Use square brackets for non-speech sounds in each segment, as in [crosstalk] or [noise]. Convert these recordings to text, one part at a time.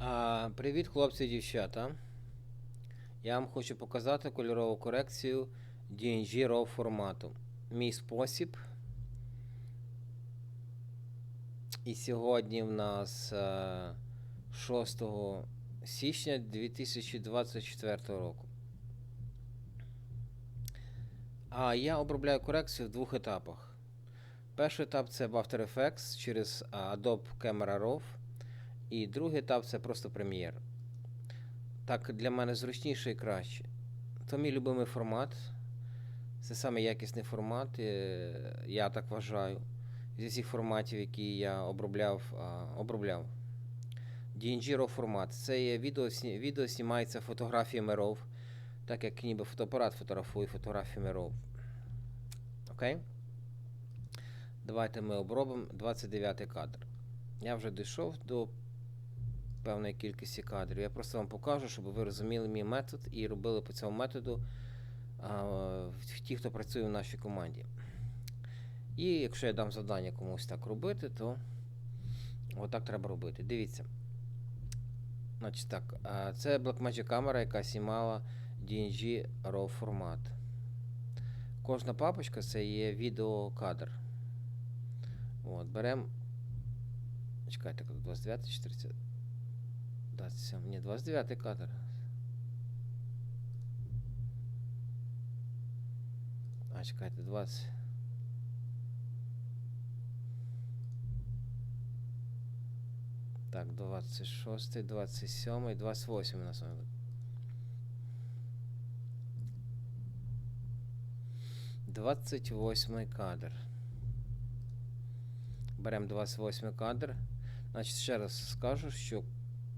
А, привіт, хлопці і дівчата. Я вам хочу показати кольорову корекцію DNG RAW формату. Мій спосіб. І сьогодні в нас е, 6 січня 2024 року. А я обробляю корекцію в двох етапах. Перший етап це в After Effects через Adobe Camera Raw. І другий етап це просто прем'єр. Так для мене зручніше і краще. То мій любимий формат. Це саме якісний формат, е, я так вважаю. Зі всіх форматів, які я обробляв. обробляв. DNG RAW формат. Це є відео, відео знімається фотографіями RAW, так як ніби фотоапарат фотографує фотографіями RAW. Окей? Давайте ми обробимо 29 кадр. Я вже дійшов до певної кількості кадрів. Я просто вам покажу, щоб ви розуміли мій метод і робили по цьому методу а, ті, хто працює в нашій команді. І якщо я дам завдання комусь так робити, то отак треба робити. Дивіться. Значить так, це Blackmagic камера, яка знімала DNG RAW формат. Кожна папочка це є відеокадр. От, беремо. Чекайте, коли 29 чи 30. 27. Ні, 29 кадр. А, чекайте, 20. Так, 26, 27, 28 у нас бути. 28 кадр. Беремо 28 кадр. Значить, ще раз скажу, що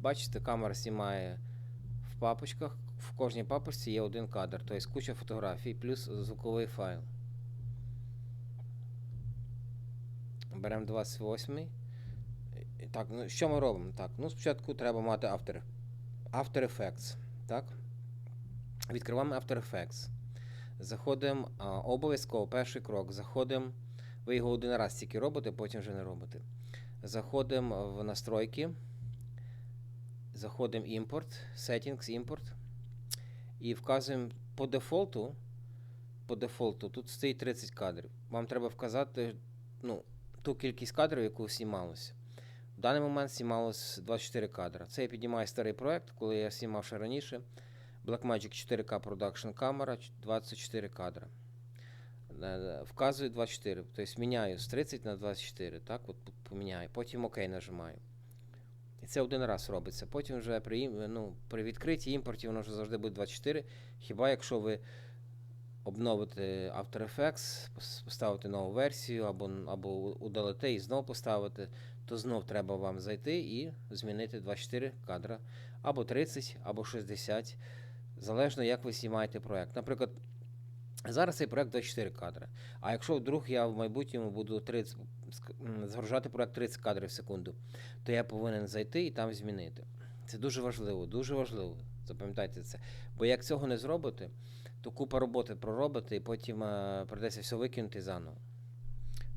бачите, камера знімає в папочках. В кожній папочці є один кадр, тобто куча фотографій плюс звуковий файл. Беремо 28. І Так, ну що ми робимо? Так, ну спочатку треба мати After, After Effects. Так? Відкриваємо After Effects. Заходимо обов'язково перший крок. Заходимо. Ви його один раз тільки робите, потім вже не робите. Заходимо в настройки. Заходимо імпорт, Settings, імпорт. І вказуємо по дефолту. По дефолту тут стоїть 30 кадрів. Вам треба вказати ну, ту кількість кадрів, яку знімалося. В даний момент знімалось 24 кадри. Це я піднімаю старий проект, коли я знімав ще раніше. Blackmagic 4K Production камера 24 кадра. Е, Вказую 24. Тобто міняю з 30 на 24. Так, от поміняю. Потім ОК нажимаю. Це один раз робиться. Потім вже при, ну, при відкритті імпорті воно вже завжди буде 24. Хіба якщо ви обновите After Effects, пос- поставите нову версію, або, або удалите і знову поставите, то знов треба вам зайти і змінити 24 кадра, або 30, або 60, залежно як ви знімаєте проект. Наприклад, зараз цей проект 24 кадри. А якщо вдруг я в майбутньому буду 30, ск- м, загружати проект 30 кадрів в секунду, то я повинен зайти і там змінити. Це дуже важливо, дуже важливо. Запам'ятайте це. Бо як цього не зробите, то купа роботи проробите, і потім е, придеться все викинути заново.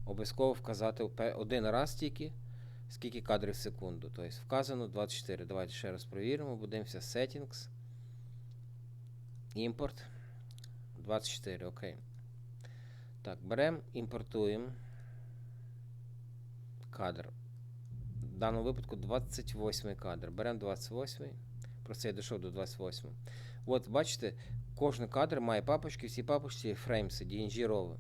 Обов'язково вказати один раз тільки, скільки кадрів в секунду. Тобто вказано 24. Давайте ще раз перевіримо. Будемося Settings. Імпорт. 24, окей. Так, беремо, імпортуємо кадр. В даному випадку 28 кадр. Беремо 28. Просто я дійшов до 28. От, бачите, кожен кадр має папочки, всі папочки фреймси, DNG RAW.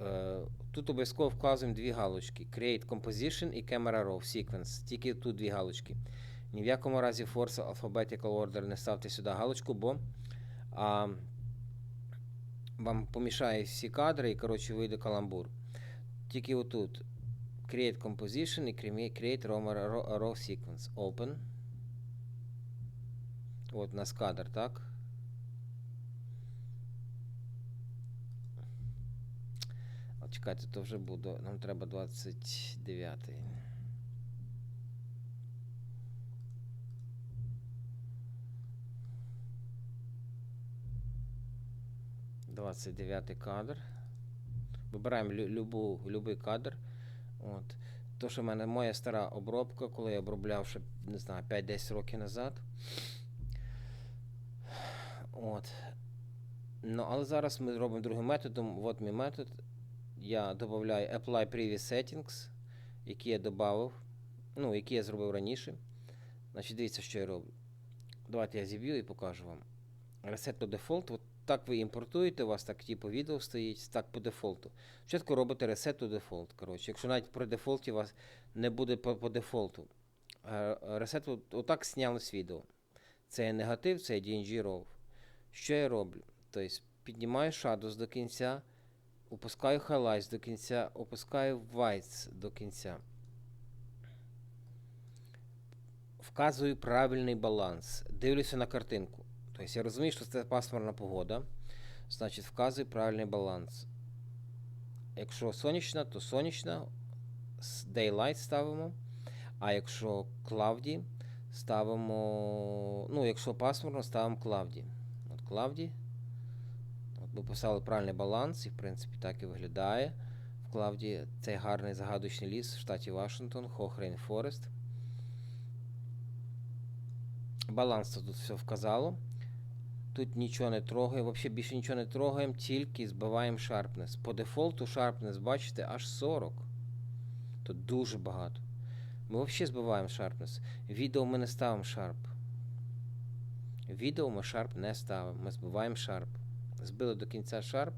Е, Тут обов'язково вказуємо дві галочки: Create Composition і Camera RAW Sequence. Тільки тут дві галочки. Ні в якому разі Force Alphabetical Order не ставте сюди галочку, бо а, вам помішає всі кадри і, коротше, вийде каламбур. Тільки отут. Create Composition і create raw, raw, Sequence. Open. От у нас кадр, так? От чекайте, то вже буде. Нам треба 29. Двадцять дев'ятий кадр. Любу, любий кадр. От. То, що в мене моя стара обробка, коли я обробляв ще, не знаю, 5-10 років назад. От. Ну, але зараз ми зробимо другим методом. От мій метод. Я додаю Apply Previous Settings, які я додав, ну, які я зробив раніше. Значить, дивіться, що я роблю. Давайте я зіб'ю і покажу вам. Reset to Default. От так ви імпортуєте, у вас так типу відео стоїть, так по дефолту. Спочатку робите Reset to Default. Коротше, якщо навіть при дефолті у вас не буде по, по дефолту. От- отак знялось відео. Це є негатив, це є DNG RAW. Що я роблю? Тобто піднімаю Shadows до кінця, опускаю Highlights до кінця, опускаю Whites до кінця. Вказую правильний баланс. Дивлюся на картинку. Тобто я розумію, що це пасмурна погода. Значить, вказую правильний баланс. Якщо сонячна, то сонячна. Daylight ставимо. А якщо cloudy, ставимо. Ну, якщо пасмурно, ставимо cloudy. От cloudy. От ми писали правильний баланс, і в принципі так і виглядає. В Клавді цей гарний загадочний ліс в штаті Вашингтон, Хохрейн Форест. Баланс тут все вказало. Тут нічого не трогаємо, взагалі більше нічого не трогаємо, тільки збиваємо sharpness. По дефолту sharpness, бачите, аж 40. Тут дуже багато. Ми взагалі збиваємо sharpness. Відео ми не ставимо sharp. Відео ми sharp не ставимо. Ми збиваємо sharp. Збили до кінця sharp.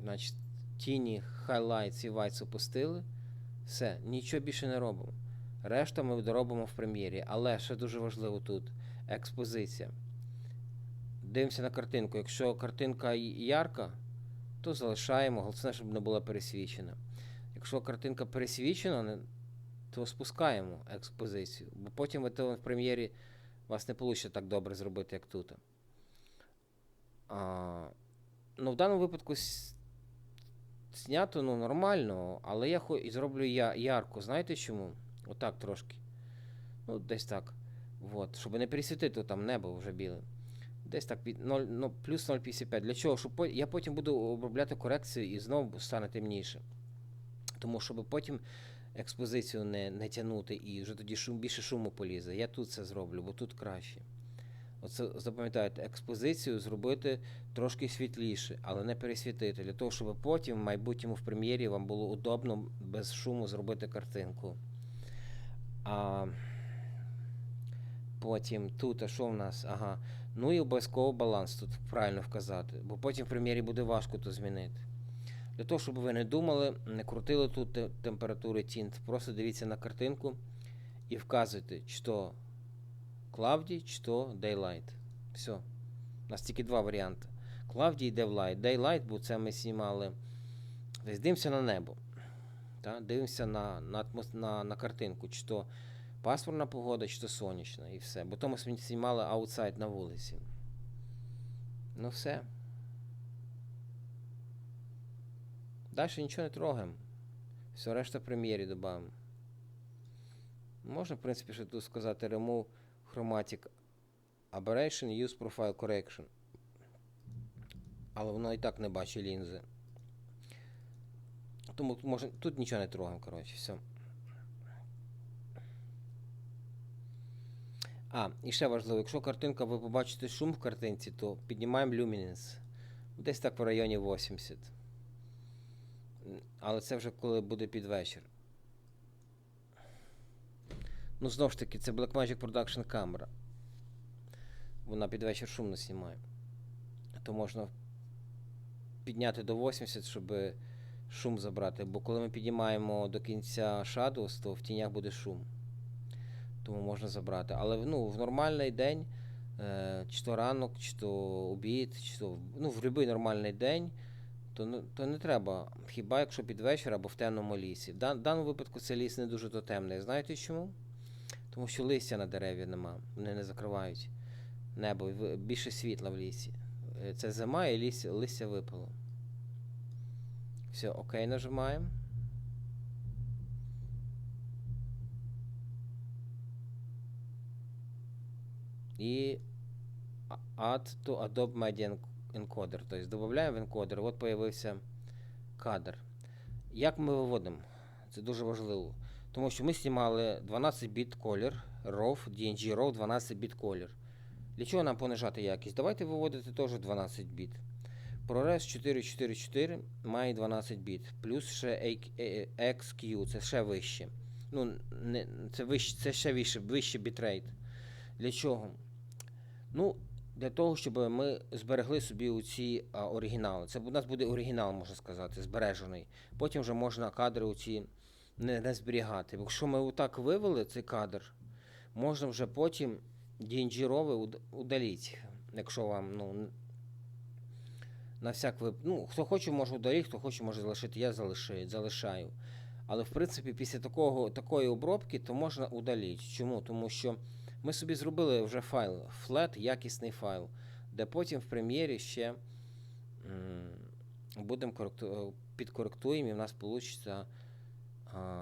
Значить, тіні, highlights і whites опустили. Все, нічого більше не робимо. Решта ми доробимо в прем'єрі. Але ще дуже важливо тут експозиція. Дивимося на картинку. Якщо картинка ярка, то залишаємо. Головне, щоб не була пересвічена. Якщо картинка пересвічена, то спускаємо експозицію. Бо потім ви то в прем'єрі вас не вийде так добре зробити, як тут. А, ну, в даному випадку знято ну, нормально, але я зроблю я ярко. Знаєте чому? Отак трошки. Ну, десь так. Вот. Щоб не пересвітити там небо вже біле. Десь так 0, ну, плюс 0,55. Для чого? Щоб по- я потім буду обробляти корекцію і знову стане темніше. Тому щоб потім експозицію не, не тягнути і вже тоді шум, більше шуму полізе. Я тут це зроблю, бо тут краще. Оце запам'ятайте, експозицію зробити трошки світліше, але не пересвітити, для того, щоб потім, в майбутньому в прем'єрі, вам було удобно без шуму зробити картинку. А потім тут, а що в нас? Ага. Ну і обов'язково баланс тут правильно вказати, бо потім в прем'єрі буде важко то змінити. Для того, щоб ви не думали, не крутили тут те- температури тінт, просто дивіться на картинку і вказуйте, чи то Cloudy, чи то Daylight. Все. У нас тільки два варіанти. Cloudy і Daylight. Daylight, бо це ми знімали. Тобто дивимося на небо. Та? Дивимося на, на, на, на картинку, чи то пасмурна погода, чи то сонячна, і все. Бо то ми знімали аутсайд на вулиці. Ну все. Далі нічого не трогаємо. Все, решта прем'єрі додамо. Можна, в принципі, ще тут сказати remove chromatic aberration, use profile correction. Але воно і так не бачить лінзи. Тому тут тут нічого не трогаємо, коротше, все. А, і ще важливо, якщо картинка, ви побачите шум в картинці, то піднімаємо luminance. Десь так в районі 80. Але це вже коли буде під вечір. Ну, знову ж таки, це Blackmagic Production камера. Вона під вечір шумно знімає. То можна підняти до 80, щоб шум забрати. Бо коли ми піднімаємо до кінця Shadows, то в тінях буде шум. Тому можна забрати. Але ну, в нормальний день, е, чи то ранок, чи то обід, чи то ну, в будь-який нормальний день, то, то не треба. Хіба якщо під вечір або в темному лісі. В дан- даному випадку це ліс не дуже то темний. Знаєте чому? Тому що листя на дереві нема, вони не закривають небо, більше світла в лісі. Е, Це зима і ліс, листя випало. Все, окей, нажимаємо. І а- Add to Adobe Media Encoder. Тобто додаємо в енкодер. От появився кадр. Як ми виводимо? Це дуже важливо. Тому що ми знімали 12 біт колір, RAW, DNG RAW 12 біт колір. Для чого нам понижати якість? Давайте виводити теж 12 біт. ProRes 444 має 12 біт, плюс ще A- A- XQ, це ще вище. Ну, не, це, вище, це ще вище, вище бітрейт. Для чого? Ну, для того, щоб ми зберегли собі оці оригінали. Це у нас буде оригінал, можна сказати, збережений. Потім вже можна кадри оці не, не зберігати. Якщо ми отак вивели цей кадр, можна вже потім DNG-рови удалити. Якщо вам, ну, на всяк вип... Ну, хто хоче, може удалити, хто хоче, може залишити. Я залишаю, залишаю. Але в принципі, після такого, такої обробки то можна удалити. Чому? Тому що ми собі зробили вже файл, флет, якісний файл, де потім в прем'єрі ще будемо коректу... підкоректуємо і в нас вийде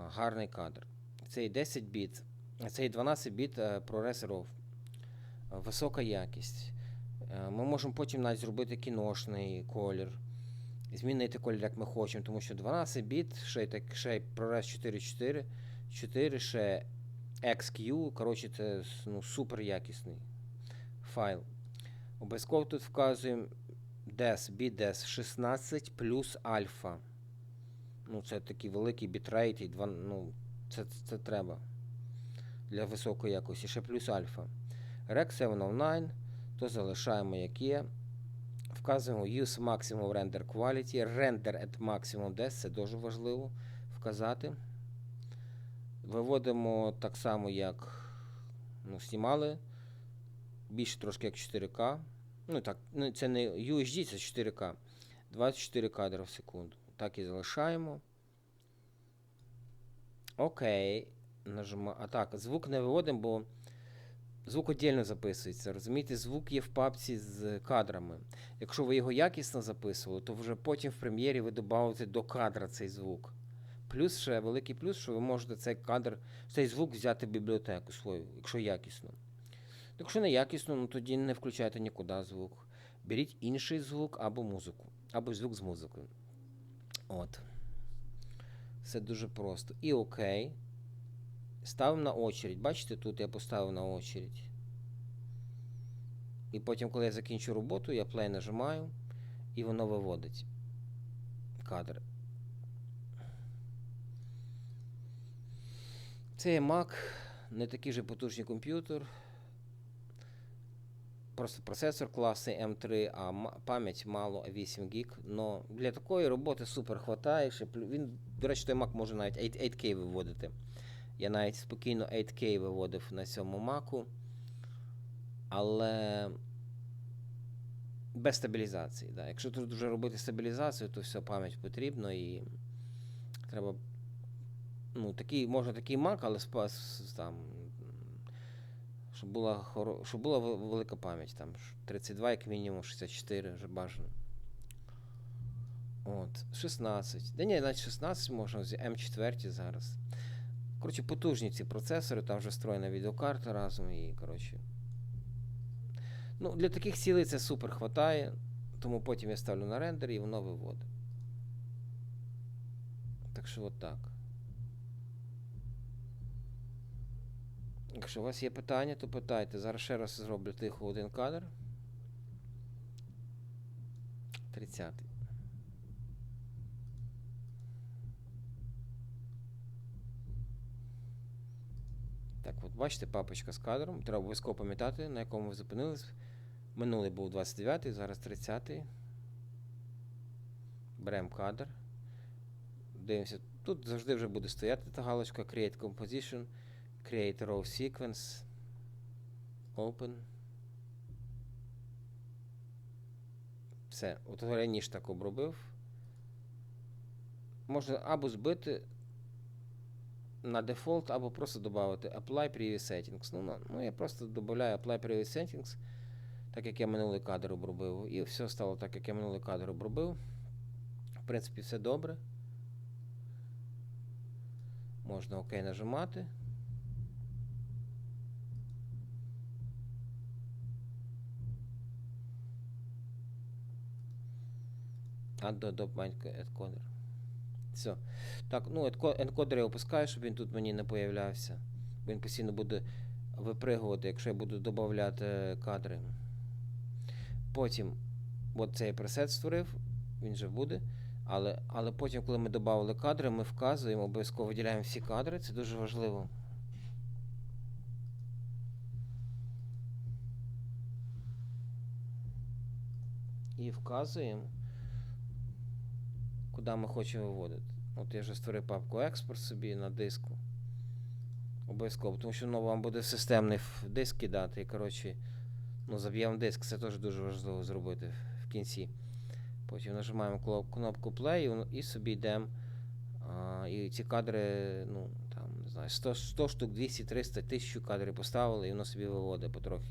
гарний кадр. Цей 10 біт, цей 12 біт е, ProRes. Висока якість. Е, Ми можемо потім навіть зробити кіношний колір, змінити колір, як ми хочемо, тому що 12 біт, ще так, ще ProRes 4.4, 4, ще XQ, коротше, це ну, супер якісний файл. Обов'язково тут вказуємо DES, BDES 16 плюс альфа. Ну, це такий великий бітрейт, і два, ну, це, це треба для високої якості. Ще плюс альфа. REC 709, то залишаємо як є. Вказуємо Use Maximum Render Quality, Render at Maximum DES, це дуже важливо вказати. Виводимо так само, як ну, знімали. Більше трошки як 4К. Ну, так, ну, це не UHD, це 4К. 24 кадри в секунду. Так і залишаємо. Окей. Нажимаю. А так, звук не виводимо, бо звук віддільно записується. Розумієте, звук є в папці з кадрами. Якщо ви його якісно записували, то вже потім в прем'єрі ви додаєте до кадра цей звук. Плюс ще великий плюс, що ви можете цей кадр, цей звук взяти в бібліотеку свою, якщо якісно. Якщо не якісно, ну тоді не включайте нікуди звук. Беріть інший звук або музику, або звук з музикою. От. Все дуже просто. І окей. Ставимо на очередь. Бачите, тут я поставив на очередь. І потім, коли я закінчу роботу, я play нажимаю, і воно виводить кадр. Це є Mac, не такий же потужний комп'ютер. Просто процесор класний M3, а пам'ять мало 8 гіг. Но для такої роботи супер хватає. Він, до речі, той Mac може навіть 8K виводити. Я навіть спокійно 8K виводив на цьому Mac. Але без стабілізації. Да. Якщо тут вже робити стабілізацію, то все пам'ять потрібно і треба. Ну, такий, можна такий Mac, але там. Щоб була, хоро... щоб була велика пам'ять, там 32, як мінімум, 64 вже бажано. От, 16. Да ні, навіть 16 можна з М4 зараз. Коротше, потужні ці процесори, там вже встроєна відеокарта разом і, коротше. Ну, для таких цілей це супер хватає, тому потім я ставлю на рендер і воно виводить. Так що от так. Якщо у вас є питання, то питайте. Зараз ще раз зроблю тихо один кадр. 30. Так, от бачите, папочка з кадром. Треба обов'язково пам'ятати, на якому ви зупинились. Минулий був 29-й, зараз 30-й. Беремо кадр. Дивимося. Тут завжди вже буде стояти та галочка Create Composition. Create Raw Sequence. Open. Все. От я ніж так обробив. Можна або збити на дефолт, або просто додати Apply Previous Settings. Ну, ну я просто додаю Apply Previous Settings, так як я минулий кадр обробив. І все стало так, як я минулий кадр обробив. В принципі, все добре. Можна ОК нажимати. Add до Adobe Encoder. Все. Так, ну енкодер я опускаю, щоб він тут мені не появлявся. Він постійно буде випригувати, якщо я буду додати кадри. Потім от цей пресет створив, він же буде. Але, але потім, коли ми додали кадри, ми вказуємо, обов'язково виділяємо всі кадри, це дуже важливо. І вказуємо, куди ми хочемо виводити. От я вже створив папку експорт собі на диску. Обов'язково, тому що ну, вам буде системний диск кидати. І, коротше, ну, заб'ємо диск, це теж дуже важливо зробити в кінці. Потім нажимаємо кнопку play і, собі йдемо. І ці кадри, ну, там, не знаю, 100, 100 штук, 200, 300, 1000 кадрів поставили, і воно собі виводить потрохи.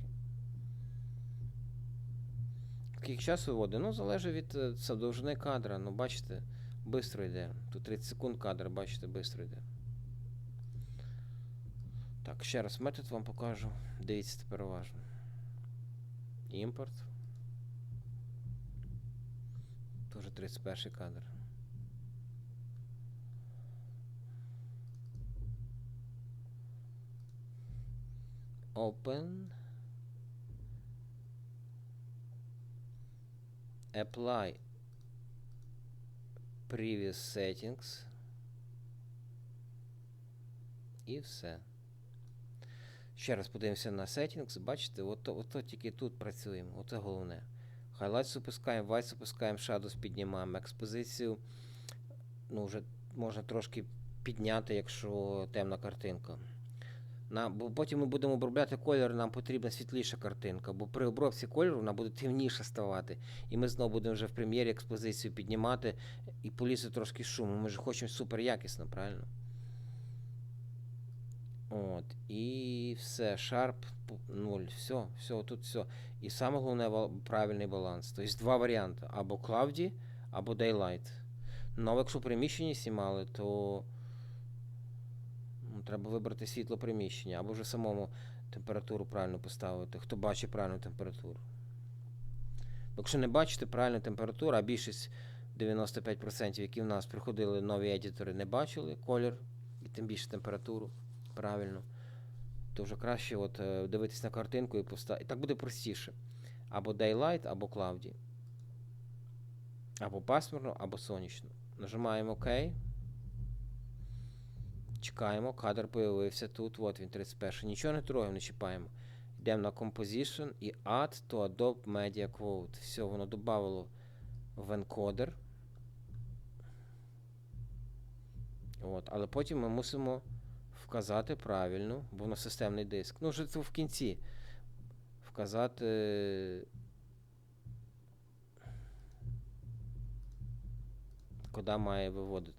Скільки часу виводить? Ну, залежить від е, це, довжини кадра. Ну, бачите, швидко йде. Тут 30 секунд кадр, бачите, швидко йде. Так, ще раз метод вам покажу. Дивіться тепер уважно. Імпорт. Тоже 31 кадр. Open. Apply previous settings. І все. Ще раз подивимося на settings. Бачите, ото, ото тільки тут працюємо. Оце головне. Highlights опускаємо, Whites опускаємо, Shadows піднімаємо. Експозицію ну, вже можна трошки підняти, якщо темна картинка. На, бо потім ми будемо обробляти кольор, нам потрібна світліша картинка, бо при обробці кольору вона буде темніше ставати. І ми знову будемо вже в прем'єрі експозицію піднімати і полізе трошки шуму. Ми ж хочемо супер якісно, правильно? От. І все, Sharp 0. Все, все, тут все. І саме головне правильний баланс. Тобто два варіанти: або Cloudy, або Daylight. Ну, але якщо приміщення знімали, то треба вибрати світло приміщення, або вже самому температуру правильно поставити, хто бачить правильну температуру. Якщо не бачите правильну температуру, а більшість 95%, які в нас приходили нові едітори, не бачили колір і тим більше температуру правильно, то вже краще от, е, дивитись на картинку і поставити. І так буде простіше. Або Daylight, або Cloudy. Або пасмурно, або сонячно. Нажимаємо ОК. Чекаємо, кадр появився тут. От він 31. Нічого не трогаємо, не чіпаємо. Йдемо на Composition і Add to Adobe Media Quote. Все, воно додавало в енкодер. От, але потім ми мусимо вказати правильно, бо воно системний диск. Ну, вже це в кінці. Вказати. Куди має виводити.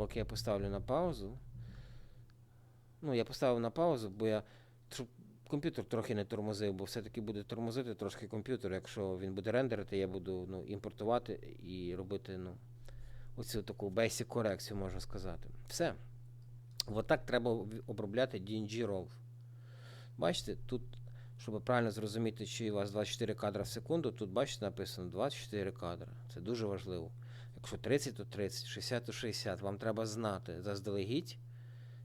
Поки я поставлю на паузу. Ну, я поставив на паузу, бо я. Щоб комп'ютер трохи не тормозив, бо все-таки буде тормозити трошки комп'ютер. Якщо він буде рендерити, я буду ну, імпортувати і робити, ну, оцю таку basic корекцію, можна сказати. Все. Отак треба обробляти DNG RAW. Бачите, тут, щоб правильно зрозуміти, чи у вас 24 кадра в секунду, тут бачите написано 24 кадра. Це дуже важливо. Якщо 30, то 30, 60, то 60. Вам треба знати заздалегідь,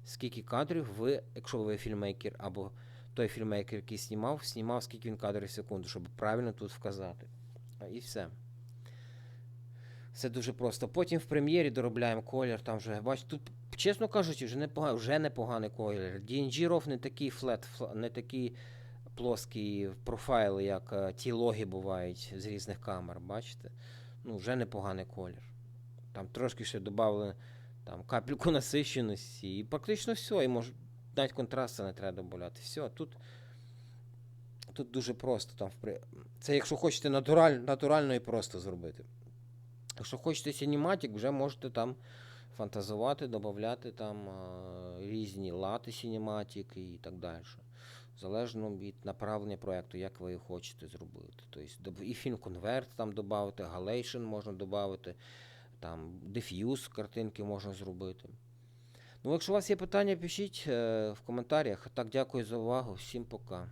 скільки кадрів ви, якщо ви фільмейкер, або той фільмейкер, який знімав, знімав, скільки він кадрів в секунду, щоб правильно тут вказати. І все. Це дуже просто. Потім в прем'єрі доробляємо колір. Там вже, бачите, тут, чесно кажучи, вже непоганий, вже непоганий колір. DNG RAW не такий флет, не такий плоский профайли, як е, ті логи бувають з різних камер. Бачите? Ну, вже непоганий колір. Там трошки ще додали там, капельку [laughs] насищеності. І практично все. І може, навіть контрасту не треба додати. Все, тут, тут дуже просто. Там, Це якщо хочете натураль, натурально і просто зробити. Якщо хочете синематик, вже можете там фантазувати, додати там різні лати синематик і так далі. Залежно від направлення проєкту, як ви його хочете зробити. Тобто і фінконверт там додати, галейшн можна додати, там деф'юз картинки можна зробити. Ну, якщо у вас є питання, пишіть е, в коментарях. Так, дякую за увагу. Всім пока.